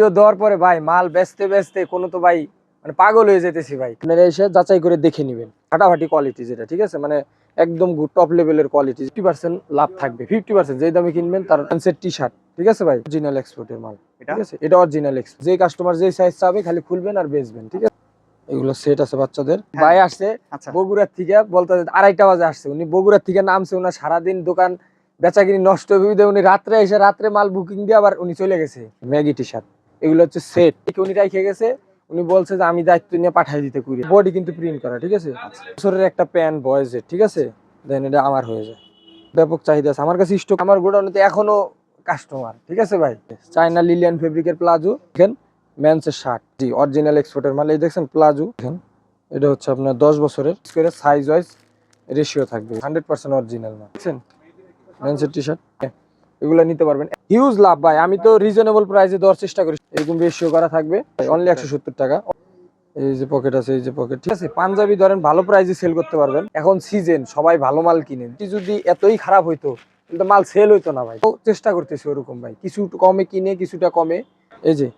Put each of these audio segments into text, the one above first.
Video দেওয়ার পরে ভাই মাল বেচতে বেচতে কোনো তো ভাই মানে পাগল হয়ে যেতেছি ভাই। আপনারা এসে যাচাই করে দেখে নেবেন। ফাটাফাটি কোয়ালিটি যেটা ঠিক আছে? মানে একদম টপ লেভেলের কোয়ালিটি ফিফটি পার্সেন্ট লাভ থাকবে। ফিফটি পার্সেন্ট যেই দামে কিনবেন তার প্যান্সের টি শার্ট ঠিক আছে ভাই? অরিজিনাল এক্সপোর্টের মাল। ঠিক আছে? এটা অরিজিনাল এক্সপোর্ট যে কাস্টমার যে সাইজ চাবে খালি খুলবেন আর বেচবেন। ঠিক আছে? এগুলো সেট আছে বাচ্চাদের। হ্যাঁ। ভাই আসছে আচ্ছা। বগুড়ার থেকে বলতে আড়াইটা বাজে আসছে। উনি বগুড়ার থেকে নামছে ওনার সারাদিন দোকান বেচাকিনি নষ্ট হয়ে উনি রাত্রে এসে রাত্রে মাল বুকিং দিয়ে আবার উনি চলে গেছে। ম্যাগি টি শার্ট এগুলো হচ্ছে সেট উনি রাইখে গেছে? উনি বলছে যে আমি দায়িত্ব নিয়ে পাঠিয়ে দিতে কুড়ি বডি কিন্তু প্রিন্ট করা, ঠিক আছে? বছরের একটা প্যান্ট বয়েজের ঠিক আছে? দেন এটা আমার হয়ে যায়। ব্যাপক চাহিদা আছে। আমার কাছে স্টক আমার গোডাউনে এখনও কাস্টমার ঠিক আছে ভাই? চায়না লিলিয়ান ফেব্রিকের প্লাজো দেখেন? ম্যান্সের শার্ট জি অরিজিনাল এক্সপোর্টের মাল। এই দেখছেন প্লাজো দেখেন? এটা হচ্ছে আপনার দশ বছরের। করে সাইজ ওয়াইজ রেশিও থাকবে। হান্ড্রেড পার্সেন্ট অরিজিনাল মাল, দেখছেন? ম্যান্সের টি শার্ট এগুলো নিতে পারবেন। হিউজ লাভ ভাই। আমি তো রিজনেবল প্রাইসে দেওয়ার চেষ্টা করি। এরকম রেশিও করা থাকবে। অনলি একশো সত্তর টাকা। এই যে পকেট আছে, এই যে পকেট ঠিক আছে? পাঞ্জাবি ধরেন, ভালো প্রাইসে সেল করতে পারবেন। এখন সিজন সবাই ভালো মাল কিনেন। কি যদি এতই খারাপ হইতো, তাহলে মাল সেল হইতো না ভাই। তো চেষ্টা করতেছি ওরকম ভাই। কিছু কমে কিনে, কিছুটা কমে। এই যে,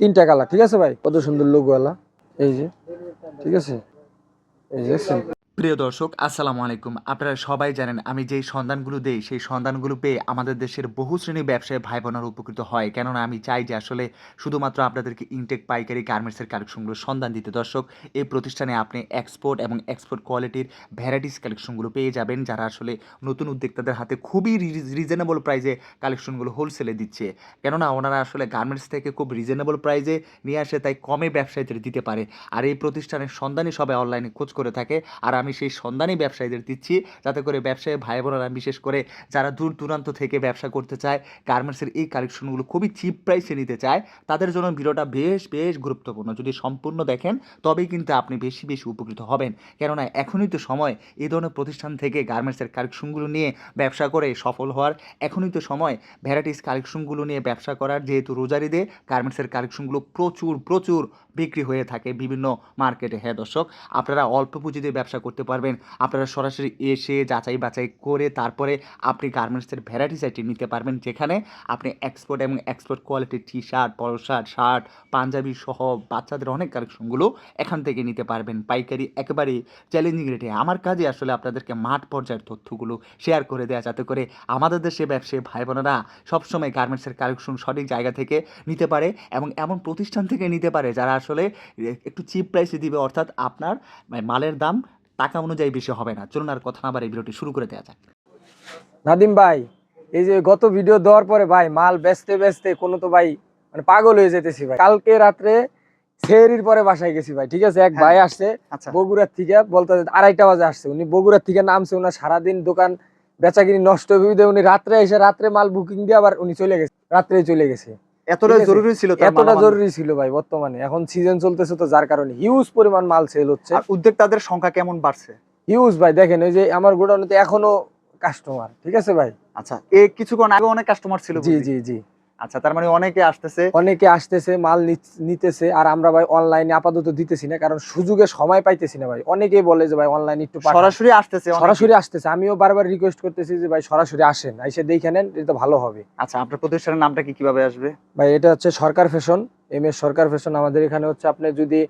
তিনটা কালার ঠিক আছে ভাই? কত সুন্দর লোগোওয়ালা এই যে, ঠিক আছে? এই যে? প্রিয় দর্শক, আসসালামু আলাইকুম। আপনারা সবাই জানেন, আমি যেই সন্ধানগুলো দেই, সেই সন্ধানগুলো পেয়ে আমাদের দেশের বহু শ্রেণি ব্যবসায়ী ভাই বোনেরা উপকৃত হয়। কেননা, আমি চাই যে আসলে শুধুমাত্র আপনাদেরকে ইনটেক পাইকারি গার্মেন্টসের কালেকশনগুলো সন্ধান দিতে। দর্শক, এই প্রতিষ্ঠানে আপনি এক্সপোর্ট এবং এক্সপোর্ট কোয়ালিটির ভ্যারাইটিস কালেকশনগুলো পেয়ে যাবেন, যারা আসলে নতুন উদ্যোক্তাদের হাতে খুবই রিজনেবল প্রাইসে কালেকশনগুলো হোলসেলে দিচ্ছে। কেননা, ওনারা আসলে গার্মেন্টস থেকে খুব রিজনেবল প্রাইসে নিয়ে আসে, তাই কমে ব্যবসায়ীদের দিতে পারে। আর এই প্রতিষ্ঠানের সন্ধানই সবাই অনলাইনে খোঁজ করে থাকে। আর আমি সেই সন্ধানই ব্যবসায়ীদের দিচ্ছি, যাতে করে ব্যবসায়ী ভাই বোনেরা বিশেষ করে যারা দূর দূরান্ত থেকে ব্যবসা করতে চায় গার্মেন্টসের এই কালেকশনগুলো খুবই চিপ প্রাইসে নিতে চায়, তাদের জন্য ভিডিওটা বেশ বেশ গুরুত্বপূর্ণ। যদি সম্পূর্ণ দেখেন, তবেই কিন্তু আপনি বেশি বেশি উপকৃত হবেন। কেননা এখনই তো সময়, এই ধরনের প্রতিষ্ঠান থেকে গার্মেন্টসের কালেকশনগুলো নিয়ে ব্যবসা করে সফল হওয়ার, এখনই তো সময়। ভ্যারাইটিস কালেকশনগুলো নিয়ে ব্যবসা করার যেহেতু রোজারিদে গার্মেন্টসের কালেকশনগুলো প্রচুর প্রচুর বিক্রি হয়ে থাকে বিভিন্ন মার্কেটে হ্যাঁ দর্শক, আপনারা অল্প পুঁজিতে ব্যবসা করতে পারবেন। আপনারা সরাসরি এসে যাচাই বাছাই করে তারপরে আপনি গার্মেন্টসের ভ্যারাইটিস আইটেম নিতে পারবেন, যেখানে আপনি এক্সপোর্ট এবং এক্সপোর্ট কোয়ালিটির T shirt polo shirt shirt Punjabi সহ বাচ্চাদের অনেক কালেকশনগুলো এখান থেকে নিতে পারবেন। পাইকারি একেবারে চ্যালেঞ্জিং রেটে আমার কাজে আসলে আপনাদেরকে মাঠ পর্যায়ের তথ্যগুলো শেয়ার করে দেওয়া যাতে করে আমাদের দেশে ব্যবসায়ী ভাই বোনেরা সবসময় গার্মেন্টসের কালেকশন সঠিক জায়গা থেকে নিতে পারে এবং এমন প্রতিষ্ঠান থেকে নিতে পারে, যারা আসলে একটু চিপ প্রাইসে দিবে। অর্থাৎ আপনার মালের দাম টাকা অনুযায়ী বেশি হবে না। চলুন আর কথা না বাড়ি ভিডিওটি শুরু করে দেওয়া যাক। নাদিম ভাই এই যে গত ভিডিও দেওয়ার পরে ভাই মাল বেচতে বেচতে কোনো তো ভাই মানে পাগল হয়ে যেতেছি ভাই। কালকে রাত্রে সেহরির পরে বাসায় গেছি ভাই ঠিক আছে? এক হ্যাঁ। ভাই আসছে আচ্ছা। বগুড়ার থেকে বলতে আড়াইটা বাজে আসছে। উনি বগুড়ার থেকে নামছে ওনার সারাদিন দোকান বেচাকিনি নষ্ট হয়ে উনি রাত্রে এসে রাত্রে মাল বুকিং দিয়ে আবার উনি চলে গেছে রাত্রে চলে গেছে। এতটা জরুরি ছিল এতটা জরুরি ছিল ভাই বর্তমানে। এখন সিজন চলতেছে তো যার কারণে হিউজ পরিমাণ মাল সেল হচ্ছে। উদ্যোক্তাদের সংখ্যা কেমন বাড়ছে? হিউজ ভাই দেখেন এই যে আমার গোডাউনে এখনও কাস্টমার ঠিক আছে ভাই? আচ্ছা এ কিছুক্ষণ আগে অনেক কাস্টমার ছিল জি জি জি। আচ্ছা তার মানে অনেকে আসতেছে। অনেকে আসতেছে মাল নিতেছে আর আমরা ভাই অনলাইনে আপাতত দিতেছি না কারণ সুযোগে সময় পাইতেছি না ভাই। অনেকেই বলে যে ভাই অনলাইনে একটু সরাসরি আসতেছে সরাসরি আসতেছে। আমিও বারবার রিকোয়েস্ট করতেছি যে ভাই সরাসরি আসেন এসে দেখে নেন এটা ভালো হবে। আচ্ছা আপনার প্রতিষ্ঠানের নামটা কি কীভাবে আসবে? ভাই এটা হচ্ছে Sarkar fashion M S Sarkar fashion. আমাদের এখানে হচ্ছে আপনি যদি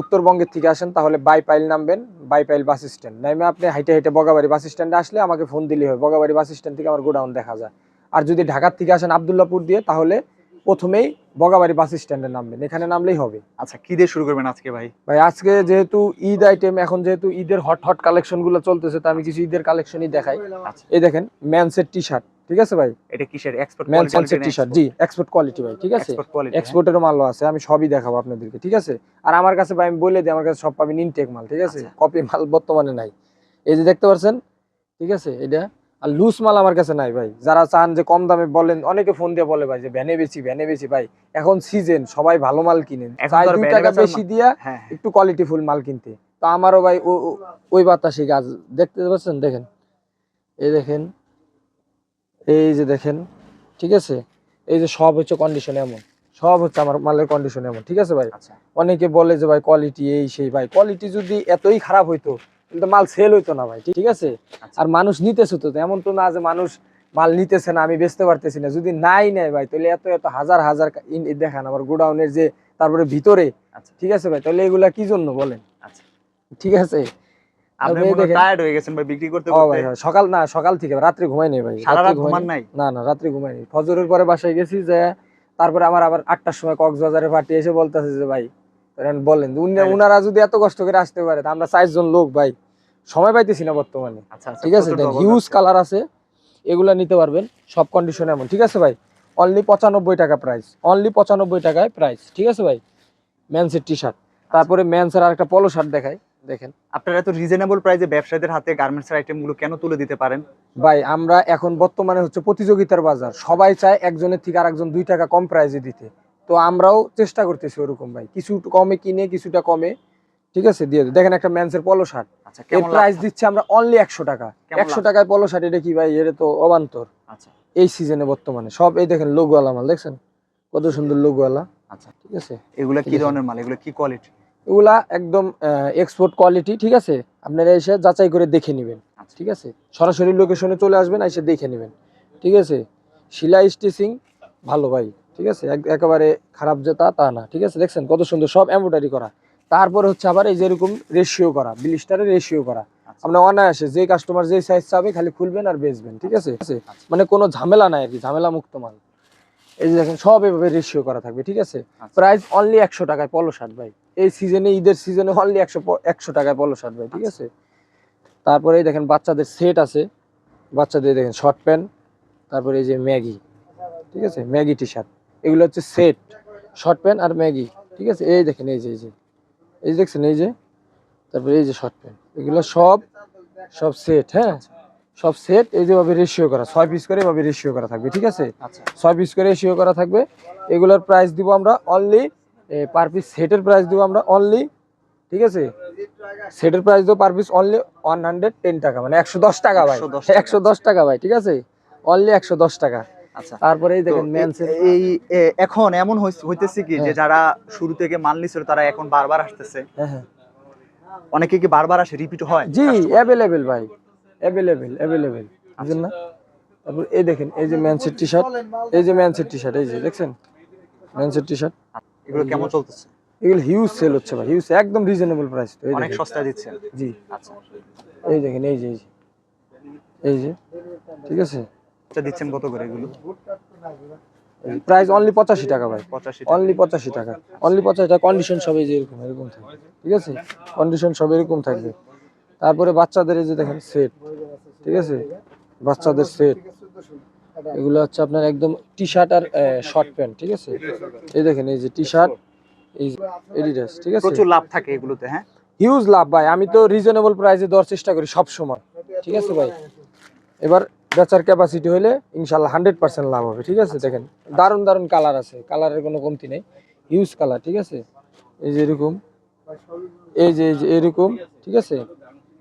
উত্তরবঙ্গের থেকে আসেন তাহলে বাইপাইল নামবেন বাইপাইল বাস স্ট্যান্ড নামে আপনি হাইটে হাইটে বগাবাড়ি বাস স্ট্যান্ডে আসলে আমাকে ফোন দিলেই হয় বগাবাড়ি বাস স্ট্যান্ড থেকে আমার গোডাউন দেখা যায়। আর যদি ঢাকার থেকে আসেন আবদুল্লাপুর দিয়ে তাহলে প্রথমেই বগাবাড়ি বাস স্ট্যান্ডে নামবেন। এখানে নামলেই হবে। আচ্ছা কি দিয়ে শুরু করবেন আজকে ভাই? ভাই আজকে যেহেতু ঈদ আইটেম এখন যেহেতু ঈদের হট হট কালেকশনগুলো চলতেছে তো আমি কিছু ঈদের কালেকশনই দেখাই। আচ্ছা। এই দেখেন ম্যানসের টি শার্ট ঠিক আছে ভাই? এটা কিসের এক্সপোর্ট ম্যানসের টি শার্ট জি এক্সপোর্ট কোয়ালিটি ভাই ঠিক আছে? এক্সপোর্ট এক্সপোর্টেরও মালও আছে আমি সবই দেখাবো আপনাদেরকে ঠিক আছে? আর আমার কাছে ভাই আমি বলে দিই আমার কাছে সব পাবেন ইনটেক মাল ঠিক আছে? আচ্ছা। কপি মাল বর্তমানে নাই। এই যে দেখতে পাচ্ছেন ঠিক আছে? এটা আর লুজ মাল আমার কাছে নাই ভাই। যারা চান যে কম দামে বলেন অনেকে ফোন দিয়ে বলে ভাই যে ভ্যানে বেশি ভ্যানে বেশি। ভাই এখন সিজন সবাই ভালো মাল কিনেন। চাই দুই টাকা বেশি দিয়া হ্যাঁ একটু কোয়ালিটি ফুল মাল কিনতে। তো আমারও ভাই ওই বাতাসি গাছ। দেখতে পাচ্ছেন? দেখেন। এই দেখেন। এই যে দেখেন ঠিক আছে? এই যে সব হচ্ছে কন্ডিশন এমন। সব হচ্ছে আমার মালের কন্ডিশন এমন ঠিক আছে ভাই? আচ্ছা। অনেকে বলে যে ভাই কোয়ালিটি এই সেই ভাই। কোয়ালিটি যদি এতই খারাপ হইতো তাহলে তো মাল সেল হইতো না ভাই ঠিক- আছে? আচ্ছা। আর মানুষ নিতেছে তো এমন তো না যে মানুষ মাল নিতেছে না আমি বেচতে পারতেছি না। যদি নাই নেয় ভাই তাহলে এত এত হাজার হাজার দেখান আমার গোডাউনের যে তারপরে ভিতরে আচ্ছা। ঠিক আছে ভাই? তাহলে এগুলা কি জন্য বলেন? আচ্ছা। ঠিক আছে? হয়ে সকাল না সকাল থেকে রাত্রে ঘুমাই নেই ভাই না না রাত্রে ঘুমাই নেই। ফজরের পরে বাসায় গেছি যে তারপরে আমার আবার আটটার সময় কক্সবাজারের পার্টি এসে বলতেছে যে ভাই বলেন উনি-। উনারা যদি এত কষ্ট করে আসতে পারে আমরা চারজন লোক ভাই সময় পাইতেছি না বর্তমানে। আচ্ছা আচ্ছা ঠিক আছে? হিউজ কালার আছে এগুলা নিতে পারবেন সব কন্ডিশন এমন। ঠিক আছে ভাই? অনলি পঁচানব্বই টাকা প্রাইস অনলি পঁচানব্বই টাকায় প্রাইস ঠিক আছে ভাই? ম্যানসের টি শার্ট তারপরে ম্যানসের আর একটা পলো শার্ট দেখায় দেখেন। আপনারা এত রিজনেবল প্রাইসে ব্যবসায়ীদের হাতে গার্মেন্টস এর আইটেম কেন তুলে দিতে পারেন? ভাই আমরা এখন বর্তমানে হচ্ছে প্রতিযোগিতার বাজার। সবাই চায় একজনের থেকে আরেকজন দুই টাকা কম প্রাইসে দিতে। তো আমরাও চেষ্টা করতেছি ওরকম ভাই। কিছু কমে কিনে কিছুটা কমে। ঠিক আছে? দিয়ে দেখেন একটা ম্যানসের পলো শার্ট আচ্ছা এর প্রাইস? দিচ্ছে আমরা অনলি একশো টাকা। একশো? টাকায় পলো শার্ট এটা কি ভাই? এটা তো অবান্তর। আচ্ছা। এই সিজনে বর্তমানে। সব এই দেখেন লোগোয়ালা মাল দেখছেন? কত সুন্দর লোগোয়ালা আচ্ছা। ঠিক আছে? এগুলা কি ধরনের মাল? এগুলো কি কোয়ালিটি এগুলা একদম এক্সপোর্ট কোয়ালিটি ঠিক আছে? আপনারা এসে যাচাই করে দেখে নেবেন। আচ্ছা। ঠিক আছে? সরাসরি লোকেশনে চলে আসবেন এসে দেখে নেবেন। ঠিক আছে? শিলাই স্টিচিং ভালো ভাই। ঠিক আছে? এক- একেবারে খারাপ যে তা তা না। ঠিক আছে? দেখছেন? কত সুন্দর সব এমব্রয়ডারি করা। তারপরে হচ্ছে আবার এই যেরকম রেশিও করা ব্লিস্টারে রেশিও করা। আচ্ছা। আমরা অনায়াসে যে কাস্টমার যে সাইজ চাবে খালি খুলবেন আর বেচবেন ঠিক আছে? আচ্ছা। মানে কোনো ঝামেলা নাই আর কি ঝামেলা মুক্ত মাল। এই যে দেখেন সব এভাবে রেশিও করা থাকবে ঠিক আছে? আচ্ছা। প্রাইস অনলি একশো টাকায় পলো শার্ট ভাই। এই সিজনে ঈদের সিজনে অনলি একশো একশো টাকায় পলো শার্ট ভাই ঠিক আছে? তারপরে এই দেখেন বাচ্চাদের সেট আছে। বাচ্চাদের দেখেন শর্ট প্যান্ট তারপরে এই যে ম্যাগি ঠিক আছে? ম্যাগি টি শার্ট এগুলো হচ্ছে সেট শর্ট প্যান্ট আর ম্যাগি ঠিক আছে? এই দেখেন এই যে এই যে। এই যে দেখছেন এই যে তারপরে এই যে শর্ট প্যান্ট এগুলো সব সব সেট হ্যাঁ? সব সেট এই যেভাবে রেশিও করা ছয় পিস করে এভাবে রেশিও করা থাকবে ঠিক আছে? আচ্ছা। ছয় পিস করে রেশিও করা থাকবে এগুলোর প্রাইস দিব আমরা অনলি পার পিস সেটের প্রাইস দিব আমরা অনলি ঠিক আছে? সেটের প্রাইস দেবো per piece only one hundred ten টাকা মানে একশো দশ টাকা ভাই। একশো দশ টাকা। ভাই ঠিক আছে? অনলি একশো দশ টাকা। তারপরে এই দেখেন এই এখন এমন হইতেছে কি যে হ্যাঁ। যারা শুরু থেকে মাল নিছিল তারা এখন বারবার আসতেছে। হ্যাঁ হ্যাঁ। অনেকে কি বারবার আসে রিপিট হয়? জি? অ্যাভেলেবেল ভাই। অ্যাভেলেবেল অ্যাভেলেবেল বুঝলেন না? তারপর এই দেখেন এই যে ম্যানসের টি শার্ট এই যে ম্যানসের টি শার্ট এই যে দেখছেন? ম্যানসের টি শার্ট এগুলো কেমন চলতেছে? এগুলো হিউজ সেল হচ্ছে ভাই হিউজ একদম রিজনেবল প্রাইস তো অনেক দেখেন। সস্তায় দিচ্ছেন জি। আচ্ছা। এই দেখেন এই যে এই যে। এই যে ঠিক আছে? এটা দিচ্ছেন কত করে এগুলো? প্রাইস অনলি পঁচাশি টাকা ভাই। পঁচাশি অনলি পঁচাশি টাকা। অনলি পঁচাশি টাকা। কন্ডিশন সবই যে এরকম এরকম থাকবে। ঠিক আছে? কন্ডিশন সব এরকম থাকবে। তারপরে বাচ্চাদের এই যে দেখেন সেট ঠিক আছে? বাচ্চাদের সেট এগুলো হচ্ছে আপনার একদম টি শার্ট আর শর্ট প্যান্ট ঠিক আছে? এই দেখেন এই যে টি শার্ট এই এডিডাস ঠিক আছে? প্রচুর লাভ থাকে এগুলোতে হ্যাঁ? হিউজ লাভ ভাই। আমি তো রিজনেবল প্রাইসে দেওয়ার চেষ্টা করি সব সময় ঠিক আছে ভাই? এবার বেচার ক্যাপাসিটি হলে ইনশাল্লাহ হান্ড্রেড পার্সেন্ট লাভ হবে ঠিক আছে? দেখেন দারুণ দারুণ কালার আছে। কালারের কোনো কমতি নেই। হিউজ কালার ঠিক আছে? এই যে এরকম। এই যে এই যে এরকম ঠিক আছে?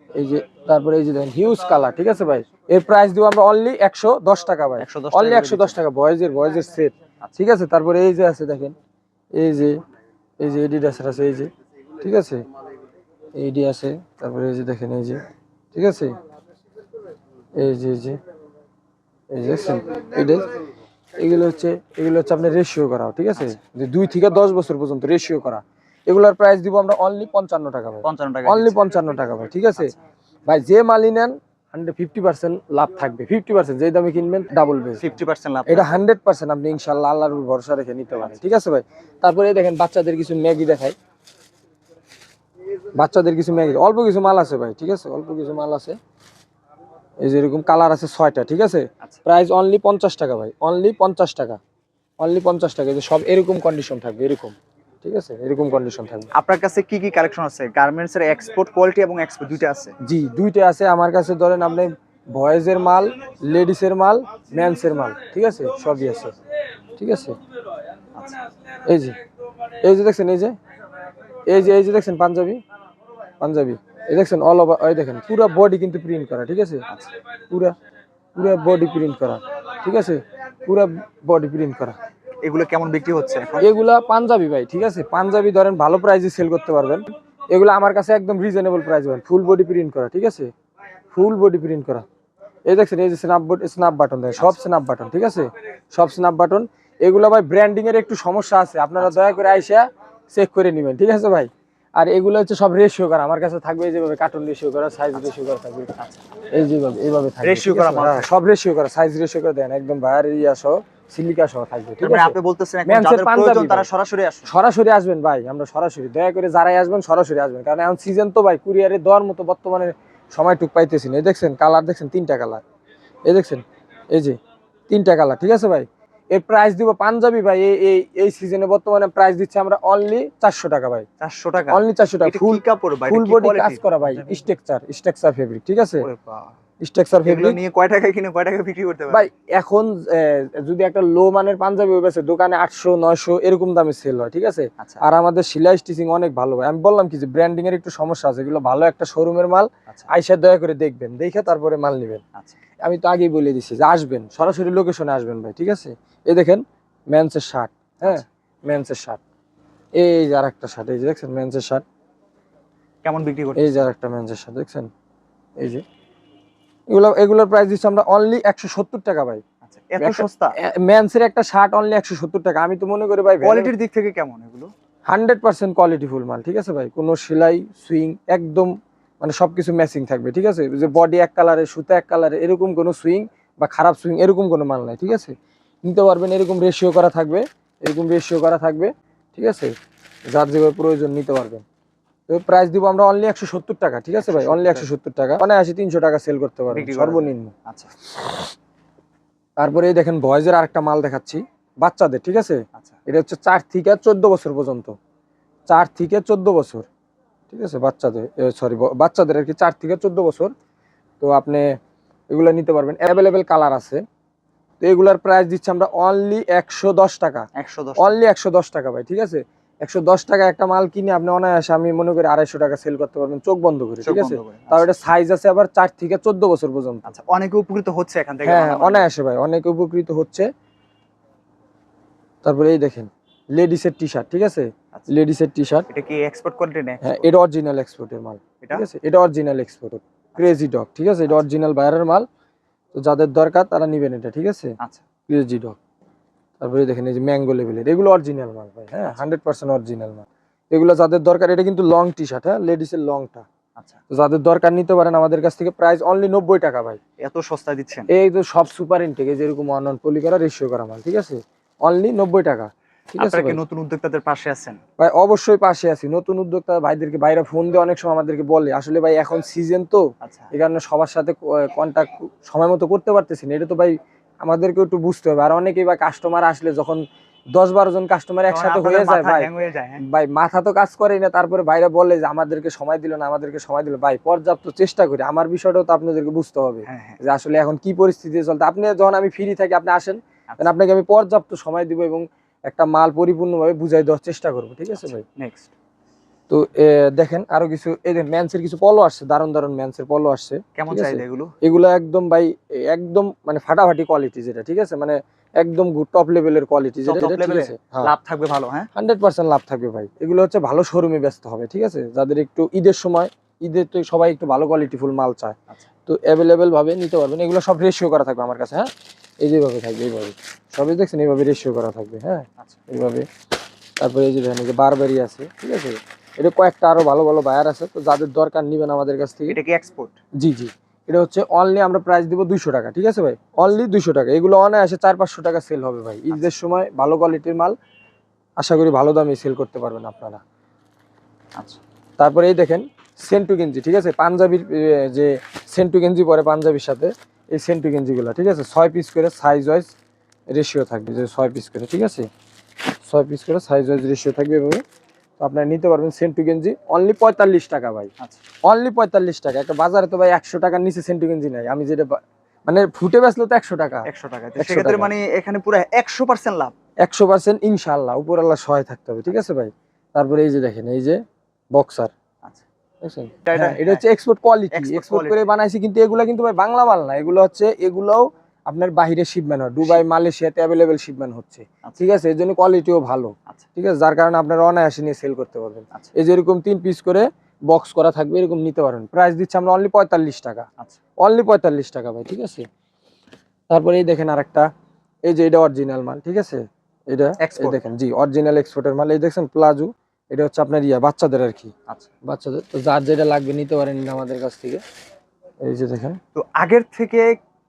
এই যে তারপরে এই যে দেখেন হিউজ কালার ঠিক আছে ভাই? এর প্রাইস দিব আমরা অনলি একশো দশ টাকা ভাই। 110 অনলি একশো দশ টাকা বয়েজের বয়েজের সেট ঠিক আছে? তারপরে এই যে আছে দেখেন এই যে এই যে এডিডাসের আছে এই যে ঠিক আছে? এইডি আছে তারপরে এই যে দেখেন এই যে ঠিক আছে? এই যে এই যে দেখছেন এগুলো হচ্ছে এগুলো হচ্ছে আপনার রেশিও করা ঠিক আছে? যে দুই থেকে দশ বছর পর্যন্ত রেশিও করা। এগুলোর প্রাইস দিব আমরা অনলি পঞ্চান্ন টাকা ভাই। পঞ্চান্ন টাকা অনলি পঞ্চান্ন টাকা ভাই ঠিক আছে? ভাই যে মালই নেন হান্ড্রেড ফিফটি পার্সেন্ট লাভ থাকবে। ফিফটি পার্সেন্ট যেই দামে কিনবেন ডাবল বেস ফিফটি পার্সেন্ট লাভ এটা হান্ড্রেড পার্সেন্ট আপনি ইনশাল্লাহ আল্লাহর ভরসা রেখে নিতে পারেন ঠিক আছে ভাই? তারপরে দেখেন বাচ্চাদের কিছু ম্যাগি দেখাই। বাচ্চাদের কিছু ম্যাগি অল্প কিছু মাল আছে ভাই ঠিক আছে? অল্প কিছু মাল আছে। এই যে এরকম কালার আছে ছয়টা ঠিক আছে? আচ্ছা। প্রাইস অনলি পঞ্চাশ টাকা ভাই অনলি পঞ্চাশ টাকা অনলি পঞ্চাশ টাকা সব এরকম কন্ডিশন থাকবে এরকম ঠিক আছে? এরকম কন্ডিশন থাকবে। আপনার কাছে কি কি কালেকশন আছে? গার্মেন্টস এর এক্সপোর্ট কোয়ালিটি এবং এক্সপোর্ট দুইটা আছে? জি দুইটা আছে। আমার কাছে ধরেন আপনি বয়েজের মাল লেডিসের মাল ম্যানসের মাল ঠিক আছে? সবই আছে ঠিক আছে? আচ্ছা এই যে এই যে দেখছেন এই যে এই যে এই যে দেখছেন পাঞ্জাবি পাঞ্জাবি। এই দেখছেন অল ওভার এই দেখেন পুরো বডি কিন্তু প্রিন্ট করা ঠিক আছে? পুরা পুরো বডি প্রিন্ট করা ঠিক আছে? পুরো বডি প্রিন্ট করা। এগুলো কেমন বিক্রি হচ্ছে এগুলা পাঞ্জাবি ভাই ঠিক আছে? পাঞ্জাবি ধরেন ভালো প্রাইসে সেল করতে পারবেন। এগুলো আমার কাছে একদম রিজনেবল প্রাইস পাবেন ফুল বডি প্রিন্ট করা ঠিক আছে? ফুল বডি প্রিন্ট করা। এই দেখছেন এই যে স্ন্যাপ স্ন্যাপ বাটন দেখেন সব স্ন্যাপ বাটন ঠিক আছে? সব স্ন্যাপ বাটন এগুলো ভাই ব্র্যান্ডিং এর একটু সমস্যা আছে আপনারা দয়া করে আইসা চেক করে নেবেন ঠিক আছে ভাই? আর এগুলো হচ্ছে সব রেশিও করা। আমার কাছে থাকবে এই যেভাবে কার্টুন রেশিও করা সাইজ রেশিও করা থাকবে। এই যেভাবে এইভাবে থাকবে ঠিক করা আছে? হ্যাঁ, সব রেশিও করা সাইজ রেশিও করে দেন একদম ভাইয়ার ইয়া সহ সিলিকা সহ থাকবে ঠিক মানে আছে? আপনি বলতেছেন এখন যাদের প্রয়োজন তারা সরাসরি আসুন সরাসরি আসবেন ভাই আমরা সরাসরি। দয়া করে যারাই আসবেন সরাসরি আসবেন। কারণ এখন সিজন তো ভাই কুরিয়ারে দেওয়ার মতো বর্তমানে সময় টুক পাইতেছি না। এই দেখছেন কালার দেখছেন তিনটা কালার এই দেখছেন এই যে তিনটা কালার ঠিক আছে ভাই? এর প্রাইস দিব পাঞ্জাবি ভাই এই এই এই সিজনে বর্তমানে প্রাইস দিচ্ছে আমরা অনলি চারশো টাকা ভাই। চারশো টাকা? অনলি চারশো টাকা। ফুল কাপড় ভাই? ফুল বডি কাজ করা ভাই স্ট্রাকচার স্ট্রাকচার ফেব্রিক ঠিক আছে? স্ট্রাকচার এগুলো নিয়ে কয় টাকায় কিনে কয় টাকা বিক্রি করতে পারে? ভাই এখন যদি একটা লো মানের পাঞ্জাবি বেছে দোকানে আটশো নয়শো এরকম দামে সেল হয় ঠিক আছে? আচ্ছা। আর আমাদের সিলাই স্টিচিং অনেক ভালো ভাই আমি বললাম কি যে ব্র্যান্ডিং এর একটু সমস্যা আছে এগুলো ভালো একটা শোরুমের মাল। আচ্ছা। আইসা দয়া করে দেখবেন দেখে তারপরে মাল নেবেন। আচ্ছা। আমি তো আগেই বলে দিছি যে আসবেন সরাসরি লোকেশনে আসবেন ভাই ঠিক আছে? এই দেখেন ম্যান্সের শার্ট হ্যাঁ। ম্যান্সের শার্ট এই যে আর একটা শার্ট এই যে দেখছেন ম্যান্সের শার্ট কেমন বিক্রি করতে এই যে আর একটা ম্যান্সের শার্ট দেখছেন? এই যে। এগুলো এগুলোর প্রাইস দিচ্ছি আমরা অনলি একশো সত্তর টাকা ভাই। আচ্ছা এত একটা- সস্তা? ম্যান্সের একটা শার্ট অনলি একশো সত্তর টাকা। আমি তো মনে করি ভাই কোয়ালিটির দিক থেকে কেমন এগুলো? হান্ড্রেড পার্সেন্ট কোয়ালিটি ফুল মাল ঠিক আছে ভাই? কোনো সেলাই সুইং একদম মানে সবকিছু ম্যাচিং থাকবে ঠিক আছে? যে বডি এক কালারে সুতা এক কালারে এরকম কোনো সুইং বা খারাপ সুইং এরকম কোনো মাল নাই ঠিক আছে? নিতে পারবেন এরকম রেশিও করা থাকবে এরকম রেশিও করা থাকবে ঠিক আছে? যার যেভাবে প্রয়োজন নিতে পারবেন। প্রাইস দিব আমরা অনলি একশো সত্তর টাকা ঠিক আছে ভাই? অনলি একশো সত্তর টাকা। মানে আসি তিনশো টাকা সেল করতে যাবে। সর্বনিম্ন। আচ্ছা। তারপরে এই দেখেন বয়েজের আরেকটা মাল দেখাচ্ছি বাচ্চাদের ঠিক আছে? আচ্ছা। এটা হচ্ছে চার থেকে চোদ্দ বছর পর্যন্ত। চার থেকে চোদ্দ বছর ঠিক আছে? বাচ্চাদের সরি বাচ্চাদের আর কি চার থেকে চোদ্দ বছর। তো আপনি এগুলো নিতে পারবেন। অ্যাভেলেবেল কালার আছে। তো এগুলার প্রাইস দিচ্ছি আমরা অনলি একশো দশ টাকা। একশো দশ অনলি একশো দশ টাকা ভাই ঠিক আছে? একশো দশ টাকা একটা মাল কিনে আপনি অনায়াসে আমি মনে করি আড়াইশো টাকা সেল করতে পারবেন চোখ বন্ধ করে ঠিক আছে? তাও আচ্ছা। এটা সাইজ আছে আবার চার থেকে চোদ্দ বছর পর্যন্ত। আচ্ছা অনেকে উপকৃত হচ্ছে এখান থেকে হ্যাঁ হ্যাঁ। অনায়াসে ভাই অনেক উপকৃত হচ্ছে। তারপরে এই দেখেন লেডিসের টি শার্ট ঠিক আছে। লেডিসের টি শার্ট এটা কি এক্সপোর্ট কোয়ালিটি হ্যাঁ এটা অরিজিনাল এক্সপোর্টের মাল ঠিক আছে? এটা অরিজিনাল এক্সপোর্ট ক্রেজি ডগ ঠিক আছে? এটা অরিজিনাল বায়ারের মাল। তো যাদের দরকার তারা নিবেন এটা ঠিক আছে? আচ্ছা। ক্রেজি ডগ তারপরে দেখেন এই যে ম্যাঙ্গো লেভেলের এগুলো অরিজিনাল মাল ভাই হ্যাঁ। হান্ড্রেড পার্সেন্ট অরিজিনাল মাল। এগুলো যাদের দরকার এটা কিন্তু লং টি শার্ট হ্যাঁ লেডিসের লংটা আচ্ছা। যাদের দরকার নিতে পারেন আমাদের কাছ থেকে প্রাইস অনলি নব্বই টাকা ভাই। এত সস্তা দিচ্ছেন? এই তো সব সুপার ইনটেক যেরকম অনন পলি করা রেশিও করা মাল ঠিক আছে? অনলি নব্বই টাকা আপনারা কি? নতুন উদ্যোক্তাদের পাশে আছেন? ভাই অবশ্যই পাশে আছি। নতুন উদ্যোক্তা ভাইদেরকে বাইরে ফোন দিয়ে অনেক সময় আমাদেরকে বলে আসলে ভাই এখন সিজন তো আচ্ছা। এই কারণে সবার সাথে কন্ট্যাক্ট সময় মতো করতে পারতেছি না। এটা তো ভাই আমাদেরকে একটু বুঝতে হবে। আর অনেকেই বা কাস্টমার আসলে যখন দশ বারো জন কাস্টমার একসাথে হয়ে যায় ভাই। হয়ে ভাই মাথা তো কাজ করেই না তারপরে বাইরে বলে যে আমাদেরকে সময় দিল না আমাদেরকে সময় দিল। ভাই পর্যাপ্ত চেষ্টা করি। আমার বিষয়টাও তো আপনাদেরকে বুঝতে হবে হ্যাঁ হ্যাঁ। যে আসলে এখন কি পরিস্থিতি চলতে। আপনি যখন আমি ফ্রি থাকি আপনি আসেন আচ্ছা। আপনাকে আমি পর্যাপ্ত সময় দিব এবং একটা মাল পরিপূর্ণভাবে বুঝাই দেওয়ার চেষ্টা করব। ঠিক আছে ভাই? নেক্সট তো দেখেন আরও কিছু এই দেখেন ম্যান্সের কিছু পলো আসছে দারুণ দারুণ ম্যান্সের পলো আসছে কেমন চাহিদা এগুলো? এগুলো একদম ভাই একদম মানে ফাটাফাটি কোয়ালিটি যেটা ঠিক আছে? মানে একদম টপ লেভেলের কোয়ালিটি যেটা ঠিক আছে? হ্যাঁ। লাভ থাকবে ভালো হ্যাঁ? হান্ড্রেড পার্সেন্ট লাভ থাকবে ভাই। এগুলো হচ্ছে ভালো শোরুমে ব্যস্ত হবে ঠিক আছে? যাদের একটু ঈদের সময় ঈদের তো সবাই একটু ভালো কোয়ালিটি ফুল মাল চায়। আচ্ছা। তো অ্যাভেলেবেল ভাবে নিতে পারবেন। এগুলো সব রেশিও করা থাকবে আমার কাছে হ্যাঁ? এই যেভাবে থাকবে এইভাবে। সবই দেখছেন এইভাবে রেশিও করা থাকবে হ্যাঁ? আচ্ছা। এইভাবে। তারপরে এই যে দেখেন যে বারবারি আছে ঠিক আছে? এটা কয়েকটা আরও ভালো ভালো বায়ার আছে তো যাদের দরকার নিবেন আমাদের কাছ থেকে। এটা কি এক্সপোর্ট জি জি। এটা হচ্ছে অনলি আমরা প্রাইস দিব দুইশো টাকা ঠিক আছে ভাই? অনলি দুইশো টাকা। এগুলো অনায়াসে চার পাঁচশো টাকা সেল হবে ভাই। ঈদের সময় ভালো কোয়ালিটির মাল আশা করি ভালো দামে সেল করতে পারবেন আপনারা। আচ্ছা। তারপরে এই দেখেন সেন্টু গেঞ্জি ঠিক আছে? পাঞ্জাবির যে সেন্টু গেঞ্জি পরে পাঞ্জাবির সাথে এই সেন্টু গেঞ্জিগুলো ঠিক আছে? ছয় পিস করে সাইজ ওয়াইজ রেশিও থাকবে যে ছয় পিস করে ঠিক আছে? ছয় পিস করে সাইজ ওয়াইজ রেশিও থাকবে এভাবে আপনারা নিতে পারবেন সেন্টু গেঞ্জি। অনলি পঁয়তাল্লিশ টাকা ভাই। আচ্ছা। অনলি পঁয়তাল্লিশ টাকা। একটা বাজারে তো ভাই একশো টাকার নিচে সেন্টু গেঞ্জি নাই। আমি যেটা মানে ফুটে বেচলো তো একশো টাকা। একশো টাকা। সেক্ষেত্রে মানে এখানে পুরো একশো পার্সেন্ট লাভ। একশো পার্সেন্ট ইনশাল্লাহ উপর আল্লাহ সহায় থাকতে হবে। ঠিক আছে ভাই? তারপরে এই যে দেখেন এই যে বক্সার আচ্ছা। হ্যাঁ, এটা হচ্ছে এক্সপোর্ট কোয়ালিটি এক্সপোর্ট করে বানাইছি কিন্তু এগুলো কিন্তু ভাই বাংলা মাল না। এগুলো হচ্ছে এগুলোও আপনার বাহিরে শিপমেন্ট হয়। দুবাই মালয়েশিয়াতে অ্যাভেলেবেল শিপমেন্ট হচ্ছে। আচ্ছা। ঠিক আছে এর জন্য কোয়ালিটিও ভালো। আচ্ছা। ঠিক আছে যার কারণে আপনারা অনায়াসে নিয়ে সেল করতে পারবেন। আচ্ছা। এই যেরকম তিন পিস করে বক্স করা থাকবে এরকম নিতে পারবেন। প্রাইস দিচ্ছি আমরা অনলি পঁয়তাল্লিশ টাকা। আচ্ছা। অনলি পঁয়তাল্লিশ টাকা ভাই ঠিক আছে? তারপরে এই দেখেন আরেকটা। এই যে এটা অরিজিনাল মাল ঠিক আছে? এটা এই দেখেন জি অরিজিনাল এক্সপোর্টের মাল। এই দেখছেন প্লাজো এটা হচ্ছে আপনার ইয়া বাচ্চাদের আর কি। আচ্ছা। বাচ্চাদের তো যার যেটা লাগবে নিতে পারেন আমাদের কাছ থেকে। এই যে দেখেন। তো আগের থেকে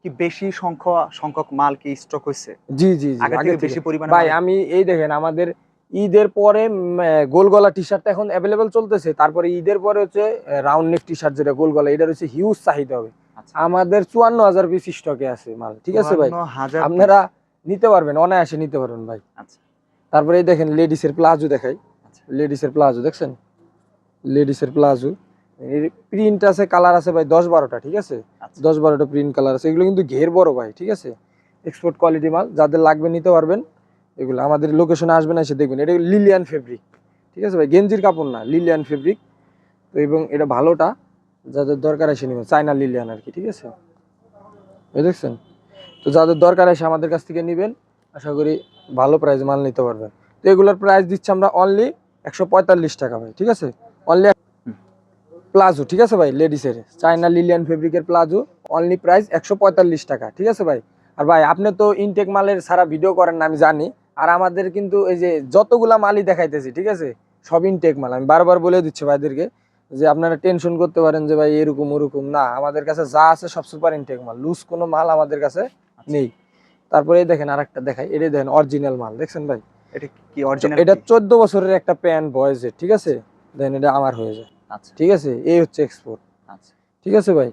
কি বেশি সংখ্যা সংখ্যক মাল কি স্টক হয়েছে জি জি আগে থেকে। বেশি পরিমাণে ভাই আমি এই দেখেন আমাদের ঈদের পরে আহ, টি শার্ট এখন অ্যাভেলেবেল চলতেছে। তারপরে ঈদের পরে হচ্ছে রাউন্ড নেক টি শার্ট যেটা গোল গলা এটা হচ্ছে হিউজ চাহিদা হবে। আচ্ছা। আমাদের চুয়ান্ন হাজার পিস স্টকে আছে মাল ঠিক আছে ভাই? আপনারা নিতে পারবেন অনায়াসে নিতে পারবেন ভাই। আচ্ছা। তারপরে এই দেখেন লেডিসের প্লাজো দেখাই। আচ্ছা। লেডিসের প্লাজো দেখছেন? লেডিসের প্লাজো। প্রিন্ট আছে কালার আছে ভাই দশ বারোটা ঠিক আছে? আচ্ছা। দশ বারোটা প্রিন্ট কালার আছে। এগুলো কিন্তু ঘের বড় ভাই ঠিক আছে? এক্সপোর্ট কোয়ালিটি মাল যাদের লাগবে নিতে পারবেন। এগুলো আমাদের লোকেশনে আসবেন এসে দেখবেন। এটা লিলিয়ান ফেব্রিক ঠিক আছে ভাই? গেঞ্জির কাপড় না লিলিয়ান ফেব্রিক তো এবং এটা ভালোটা যাদের দরকার এসে নেবেন। চায়না লিলিয়ান আর কি ঠিক আছে? দেখছেন? তো যাদের দরকার এসে আমাদের কাছ থেকে নেবেন আশা করি ভালো প্রাইস মাল নিতে পারবেন। তো এগুলোর প্রাইস দিচ্ছি আমরা অনলি একশো পঁয়তাল্লিশ টাকা ভাই ঠিক আছে? অনলি প্লাজো ঠিক আছে ভাই? লেডিসের চায়না লিলিয়ান ফেব্রিকের প্লাজো অনলি প্রাইস একশো পঁয়তাল্লিশ টাকা ঠিক আছে ভাই? আর ভাই আপনি তো ইনটেক মালের সারা ভিডিও করেন না আমি জানি। আর আমাদের কিন্তু এই যে যতগুলা মালই দেখাইতেছি ঠিক আছে? সব ইনটেক মাল। আমি বারবার বলে দিচ্ছি ভাইদেরকে যে আপনারা টেনশন করতে পারেন যে ভাই এরকম ওরকম। না আমাদের কাছে যা আছে সব সুপার ইনটেক মাল। লুজ কোনো মাল আমাদের কাছে নেই। তারপরে দেখেন আরেকটা দেখাই। এটা দেখেন অরিজিনাল মাল দেখছেন ভাই? এটা কি অরিজিনাল এটা চোদ্দ বছরের একটা প্যান্ট বয়েজের ঠিক আছে? দেন এটা আমার হয়ে যায়। আচ্ছা। ঠিক আছে? এই হচ্ছে এক্সপোর্ট আচ্ছা। ঠিক আছে ভাই?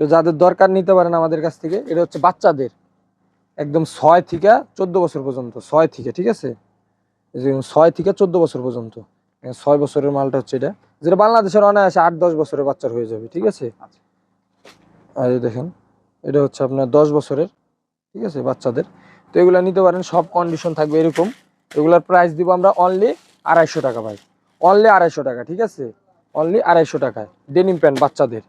তো যাদের দরকার নিতে পারেন আমাদের কাছ থেকে এটা হচ্ছে বাচ্চাদের। একদম ছয় থেকে চোদ্দ বছর পর্যন্ত ছয় থেকে ঠিক আছে? ছয় থেকে চোদ্দ বছর পর্যন্ত। ছয় বছরের মালটা হচ্ছে এটা। যেটা বাংলাদেশের অনায়াসে আট দশ বছরের বাচ্চার হয়ে যাবে ঠিক আছে? আচ্ছা। আর দেখেন এটা হচ্ছে আপনার দশ বছরের ঠিক আছে বাচ্চাদের। তো এগুলো নিতে পারেন সব কন্ডিশন থাকবে এরকম। এগুলার প্রাইস দিব আমরা অনলি আড়াইশো টাকা ভাই। অনলি আড়াইশো টাকা ঠিক আছে? অনলি আড়াইশো টাকায়। ডেনিম প্যান্ট বাচ্চাদের।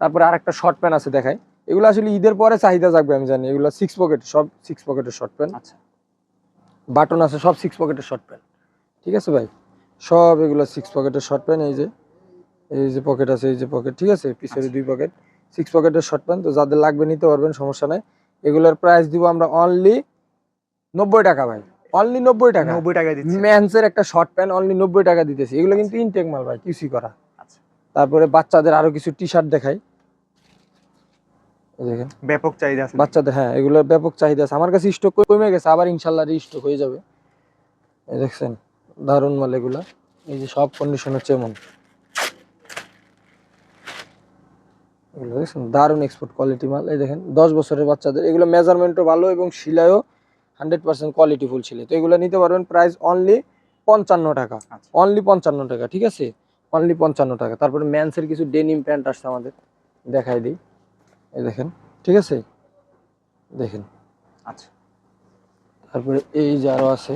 তারপরে আর একটা শর্ট প্যান্ট আছে দেখাই। এগুলো আসলে ঈদের পরে চাহিদা থাকবে আমি জানি। এগুলো সিক্স পকেট সব সিক্স পকেটের শর্ট প্যান্ট আচ্ছা। বাটন আছে সব সিক্স পকেটের শর্ট প্যান্ট ঠিক আছে ভাই? সব এগুলো সিক্স পকেটের শর্ট প্যান্ট এই যে। এই যে পকেট আছে এই যে পকেট ঠিক আছে? পিছনে আচ্ছা। দুই পকেট সিক্স পকেটের শর্ট প্যান্ট তো যাদের লাগবে নিতে পারবেন সমস্যা নাই। এগুলোর প্রাইস দিব আমরা অনলি নব্বই টাকা ভাই। অনলি নব্বই টাকা। নব্বই টাকায় দিচ্ছে। ম্যান্সের একটা শর্ট প্যান্ট অনলি নব্বই টাকা দিতেছি। এগুলো কিন্তু ইনটেক মাল ভাই কিউসি করা। আচ্ছা। তারপরে বাচ্চাদের আরও কিছু টি শার্ট দেখাই দেখেন। ব্যাপক চাহিদা আছে। বাচ্চাদের হ্যাঁ এগুলোর ব্যাপক চাহিদা আছে। আমার কাছে স্টক কমে গেছে আবার ইনশাল্লাহ স্টক হয়ে যাবে। এই দেখছেন দারুণ মাল এগুলা। এই যে সব কন্ডিশন হচ্ছে এমন। এগুলো দেখছেন এক্সপোর্ট কোয়ালিটি মাল। এই দেখেন দশ বছরের বাচ্চাদের। এগুলো মেজারমেন্টও ভালো এবং শিলায়ও হান্ড্রেড পার্সেন্ট কোয়ালিটি ফুল ছিল। তো এগুলো নিতে পারবেন প্রাইস অনলি পঞ্চান্ন টাকা। আচ্ছা। অনলি পঞ্চান্ন টাকা ঠিক আছে? অনলি পঞ্চান্ন টাকা। তারপরে ম্যান্সের কিছু ডেনিম প্যান্ট আসছে আমাদের। দেখাই দিই। এই দেখেন ঠিক আছে? দেখেন। আচ্ছা। তারপরে এই যে আরও আছে।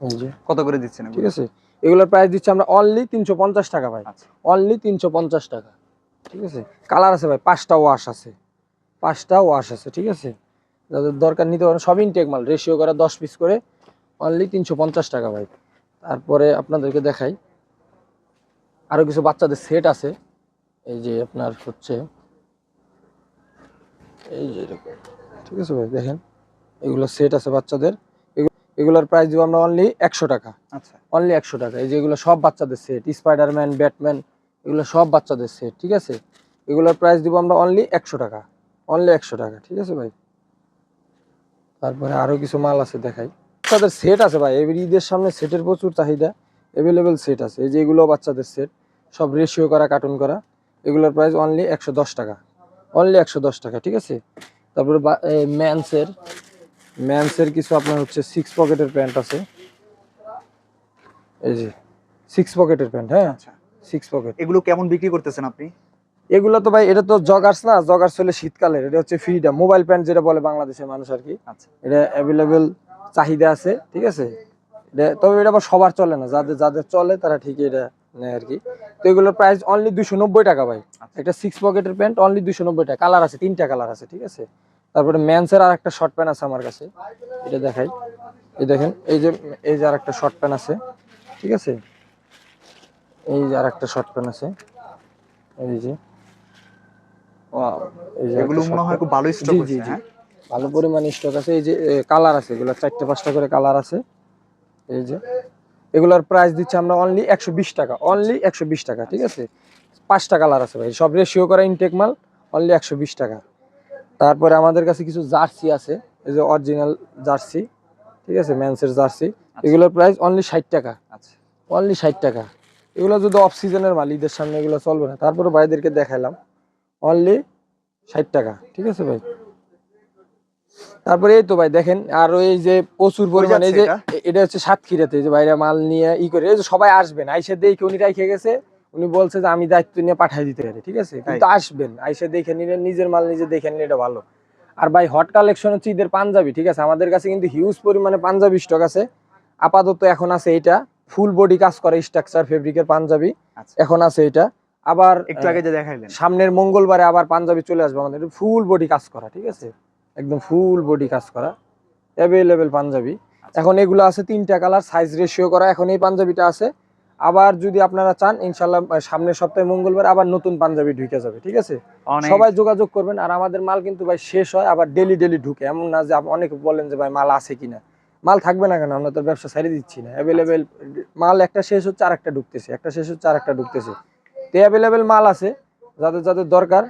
এই যে। কত করে দিচ্ছেন ঠিক আছে? এগুলোর প্রাইস দিচ্ছি আমরা অনলি তিনশো পঞ্চাশ টাকা ভাই। আচ্ছা। অনলি তিনশো পঞ্চাশ টাকা। ঠিক আছে? কালার আছে ভাই পাঁচটা ওয়াশ আছে। পাঁচটা ওয়াশ আছে ঠিক আছে? যাদের দরকার নিতে পারেন সব ইনটেক মাল রেশিও করা দশ পিস করে অনলি তিনশো পঞ্চাশ টাকা ভাই। তারপরে আপনাদেরকে দেখাই। আরও কিছু বাচ্চাদের সেট আছে। এই যে আপনার হচ্ছে এই যে এরকম। ঠিক আছে ভাই দেখেন। এগুলো সেট আছে বাচ্চাদের। এগুলোর প্রাইস দিব আমরা অনলি একশো টাকা। আচ্ছা। অনলি একশো টাকা। এই যে এগুলো সব বাচ্চাদের সেট স্পাইডারম্যান ব্যাটম্যান এগুলো সব বাচ্চাদের সেট ঠিক আছে? এগুলোর প্রাইস দিব আমরা অনলি একশো টাকা। অনলি একশো টাকা ঠিক আছে ভাই? তারপরে আরও কিছু মাল আছে দেখাই। বাচ্চাদের সেট আছে ভাই এবার ঈদের সামনে সেটের প্রচুর চাহিদা। অ্যাভেলেবেল সেট আছে এই যে এগুলো বাচ্চাদের সেট সব রেশিও করা কার্টুন করা এগুলোর প্রাইস অনলি একশো দশ টাকা। অনলি একশো দশ টাকা ঠিক আছে? তারপরে ম্যানসের ম্যানসের কিছু আপনার হচ্ছে সিক্স পকেটের প্যান্ট আছে। এই যে সিক্স পকেটের প্যান্ট হ্যাঁ? আচ্ছা। সিক্স পকেট এগুলো কেমন বিক্রি করতেছেন আপনি? এগুলো তো ভাই এটা তো জগার্স না জগার্স হলে শীতকালের এটা হচ্ছে ফ্রিডা মোবাইল প্যান্ট যেটা বলে বাংলাদেশের মানুষ আর কি। আচ্ছা। এটা অ্যাভেলেবেল চাহিদা আছে ঠিক আছে? এটা তবে এটা আবার সবার চলে না যাদের যাদের চলে তারা ঠিকই এটা নেয় আর কি। তো এগুলোর প্রাইস অনলি দুশো নব্বই টাকা ভাই। আচ্ছা। একটা সিক্স পকেটের প্যান্ট অনলি দুশো নব্বই টাকা কালার আছে তিনটা কালার আছে ঠিক আছে? তারপরে ম্যান্সের আর একটা শর্ট প্যান্ট আছে আমার কাছে এটা দেখাই। এই দেখেন এই যে এই যে আর একটা শর্ট প্যান্ট আছে ঠিক আছে? এই যে আর একটা শর্ট প্যান্ট আছে এই যে। এগুলো মনে হয় খুব ভালো স্টক জি, জি। হ্যাঁ? ভালো পরিমাণে স্টক আছে। এই যে কালার আছে এগুলো চারটে পাঁচটা করে কালার আছে। এই যে এগুলোর প্রাইস দিচ্ছি আমরা অনলি একশো বিশ টাকা অনলি একশো বিশ টাকা ঠিক আছে? পাঁচটা কালার আছে ভাই সব রেশিও করা ইনটেক মাল অনলি একশো বিশ টাকা। তারপরে আমাদের কাছে কিছু জার্সি আছে এই যে অরিজিনাল জার্সি ঠিক আছে? মেন্সের জার্সি এগুলোর প্রাইস অনলি ষাট টাকা। আচ্ছা। অনলি ষাট টাকা। এগুলো যদি অফ সিজনের মাল ঈদের সামনে এগুলো চলবে না তারপরে ভাইদেরকে দেখাইলাম। অনলি ষাট টাকা ঠিক আছে ভাই? তারপরে এই তো ভাই দেখেন আর এই যে প্রচুর পরিমাণে এই যে এটা? হচ্ছে সাতক্ষীরাতে যে বাইরে মাল নিয়ে ই করে এই যে সবাই আসবেন আইসে দেখে উনি রাইখে গেছে উনি বলছে যে আমি দায়িত্ব নিয়ে পাঠিয়ে দিতে পারি ঠিক আছে? কিন্তু আসবেন আইসে দেখে নিলে নিজের মাল নিজে দেখে নিলে এটা ভালো। আর ভাই হট কালেকশন হচ্ছে ঈদের পাঞ্জাবি ঠিক আছে? আমাদের কাছে কিন্তু হিউজ পরিমাণে পাঞ্জাবি স্টক আছে। আপাতত এখন আছে এইটা ফুল বডি কাজ করে স্ট্রাকচার ফেব্রিকের পাঞ্জাবি আচ্ছা। এখন আছে এটা। আবার একটু আগে যে দেখাইলেন। সামনের মঙ্গলবারে আবার পাঞ্জাবি চলে আসবে আমাদের। ফুল বডি কাজ করা ঠিক আছে? একদম ফুল বডি কাজ করা। অ্যাভেলেবেল পাঞ্জাবি। আচ্ছা। এখন এগুলো আছে তিনটা কালার সাইজ রেশিও করা। এখন এই পাঞ্জাবিটা আছে। আবার যদি আপনারা চান ইনশাল্লাহ সামনের সপ্তাহে মঙ্গলবার আবার নতুন পাঞ্জাবি ঢুকে যাবে ঠিক আছে? সবাই যোগাযোগ করবেন। আর আমাদের মাল কিন্তু ভাই শেষ হয় আবার ডেলি ডেলি ঢুকে। এমন না যে অনেকে বলেন যে ভাই মাল আছে কিনা। মাল থাকবে না কেন? আমরা তো ব্যবসা ছেড়ে দিচ্ছি না। অ্যাভেলেবেল মাল একটা শেষ হচ্ছে আর একটা ঢুকতেছে। একটা শেষ হচ্ছে আর একটা ঢুকতেছে। তো অ্যাভেলেবেল মাল আছে, যাদের যাদের দরকার,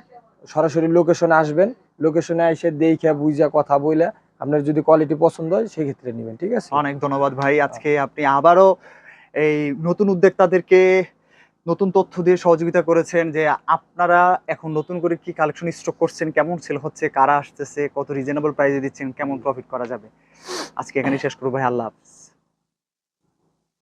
সরাসরি লোকেশনে আসবেন লোকেশনে এসে দেখে, বুঝা কথা বইলা আপনার যদি কোয়ালিটি পছন্দ হয় সেই ক্ষেত্রে নেবেন, ঠিক আছে? অনেক ধন্যবাদ ভাই, আজকে আপনি আবারও এই নতুন উদ্যোক্তাদেরকে নতুন তথ্য দিয়ে সহযোগিতা করেছেন যে আপনারা এখন নতুন করে কি কালেকশন স্টক করছেন, কেমন সেল হচ্ছে, কারা আসতেছে, কত রিজনেবল প্রাইসে দিচ্ছেন, কেমন প্রফিট করা যাবে। আজকে এখানে শেষ করব ভাই, আল্লাহ হাফেজ।